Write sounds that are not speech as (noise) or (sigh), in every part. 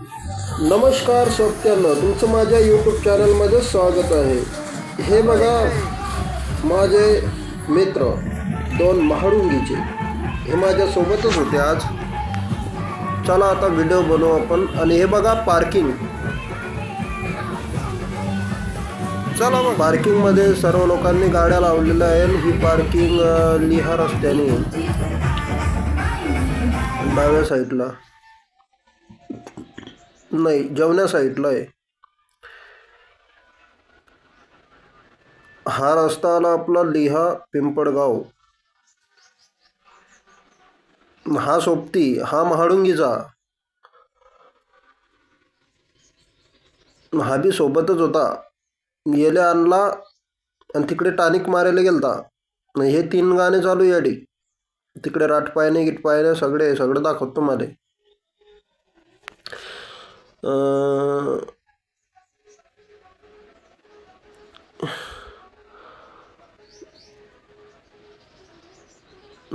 नमस्कार सोबत्यांना तुमचं माझ्या यूट्यूब चॅनलमध्ये स्वागत आहे. हे बघा माझे मित्र दोन महाडुंगीचे. हे माझ्यासोबतच होते आज. चला आता व्हिडिओ बनवू आपण. आणि हे बघा पार्किंग चला मग. पार्किंगमध्ये सर्व लोकांनी गाड्या लावलेल्या आहेत. ही पार्किंग लिहा रस्त्याने डाव्या साईडला नाही जेवण्या साईडला आहे. हा रस्ता आला आपला लिहा पिंपळगाव. हा सोबती हा महाडुंगीचा. हा बी सोबतच होता. गेले आणला आणि तिकडे टानिक मारायला गेलता. हे तीन गाणे चालू याडी. तिकडे राटपायने गिटपायने सगळे सगळं दाखवतो मला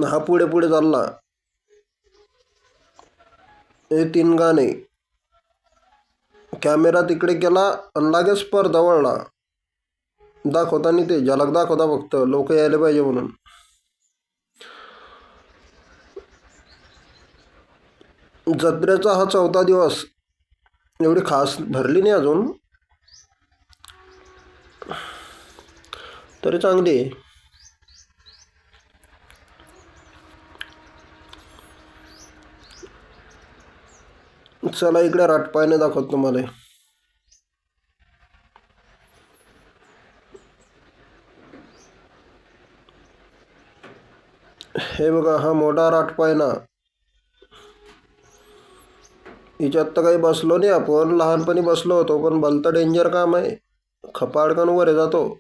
हा पुढे पुढे चालला. हे तीन गाणे. कॅमेरा तिकडे केला आणि लागेच पर जवळला दाखवताना ते झलक दाखवता फक्त. लोक यायला पाहिजे म्हणून. जत्रेचा हा चौथा दिवस. एवढी खास भरली नाही अजून. तरी चांगली आहे. चला इकडे राटपायने दाखवत तुम्हाला. हे बघा हा मोठा राटपायना हिच्यात तर काही बसलो नाही आपण. लहानपणी बसलो होतो पण भलतं डेंजर काम आहे. खपाडकन वर जातो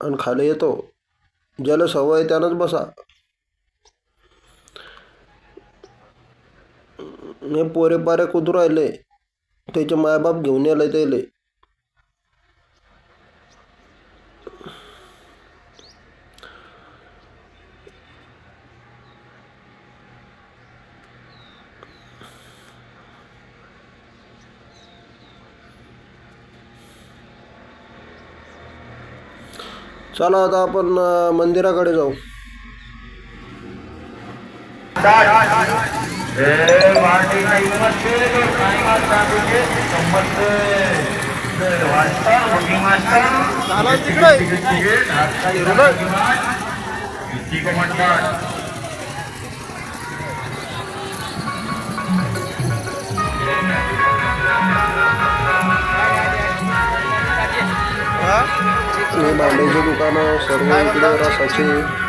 आणि खाली येतो. ज्याला सवय त्यानंच बसा. हे पोरे पारे कुदू राहिले. त्याचे मायबाप घेऊन यायला त्याले. चला आता आपण मंदिराकडे जाऊ. हे? भांड्याची दुकानं सर्व इकडे रसाची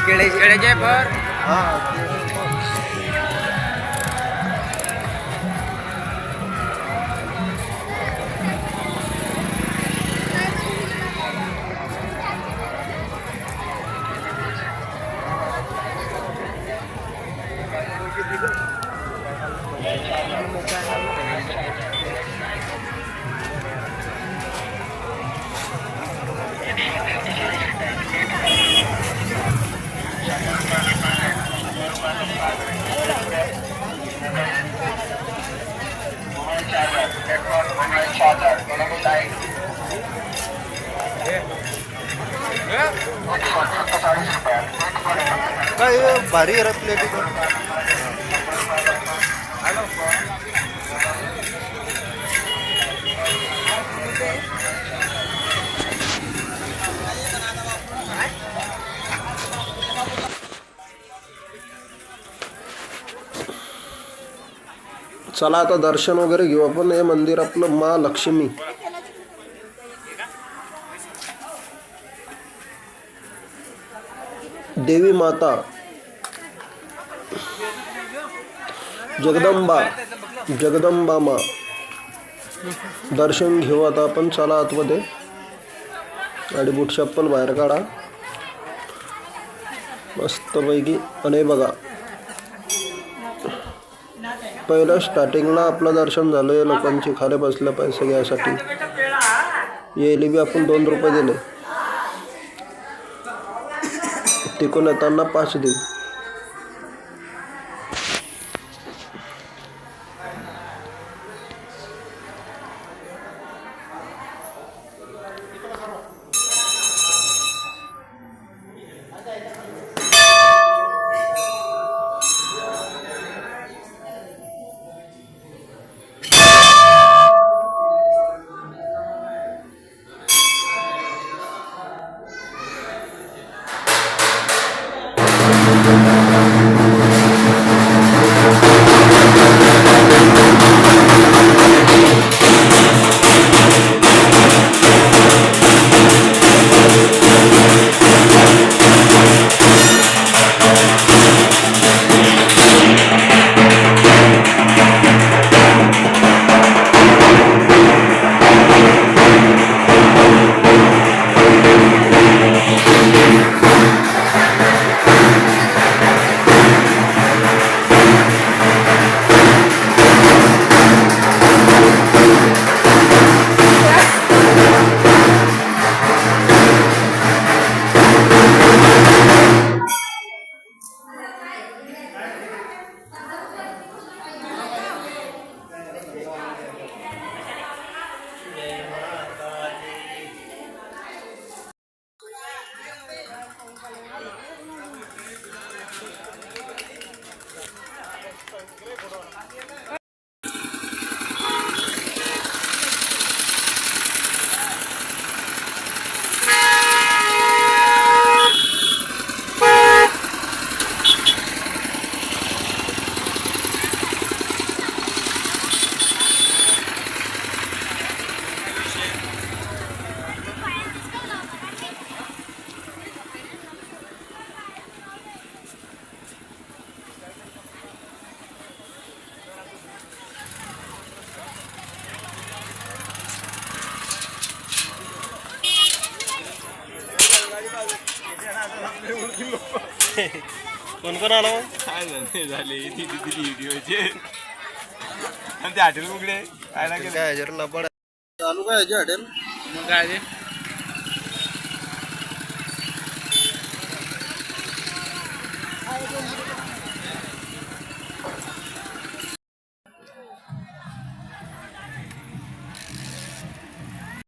केळ्याचे भर काय भारी रचले चला आता दर्शन वगैरे घेऊ. आपण हे मंदिर आपलं मा लक्ष्मी. देवी माता. जगदंबा. जगदंबा मा. दर्शन घेऊ आता आपण. चला आतमध्ये. आणि बूट चप्पल बाहेर काढा. मस्तपैकी. आणि बघा. पहिलं स्टार्टिंगला आपलं दर्शन झालं आहे लोकांची खाली बसल्या पैसे घ्यायसाठी. येली बी आपण दोन रुपये दिले. तिकून येताना पाच देऊ. (laughs) कोण कोण आला मग? काय झाले? झाले ती दिली व्हिडिओचे आणि ते हॉटेल उघडे काय ना काय हजार लबाड चालू काय हॉटेल? मग काय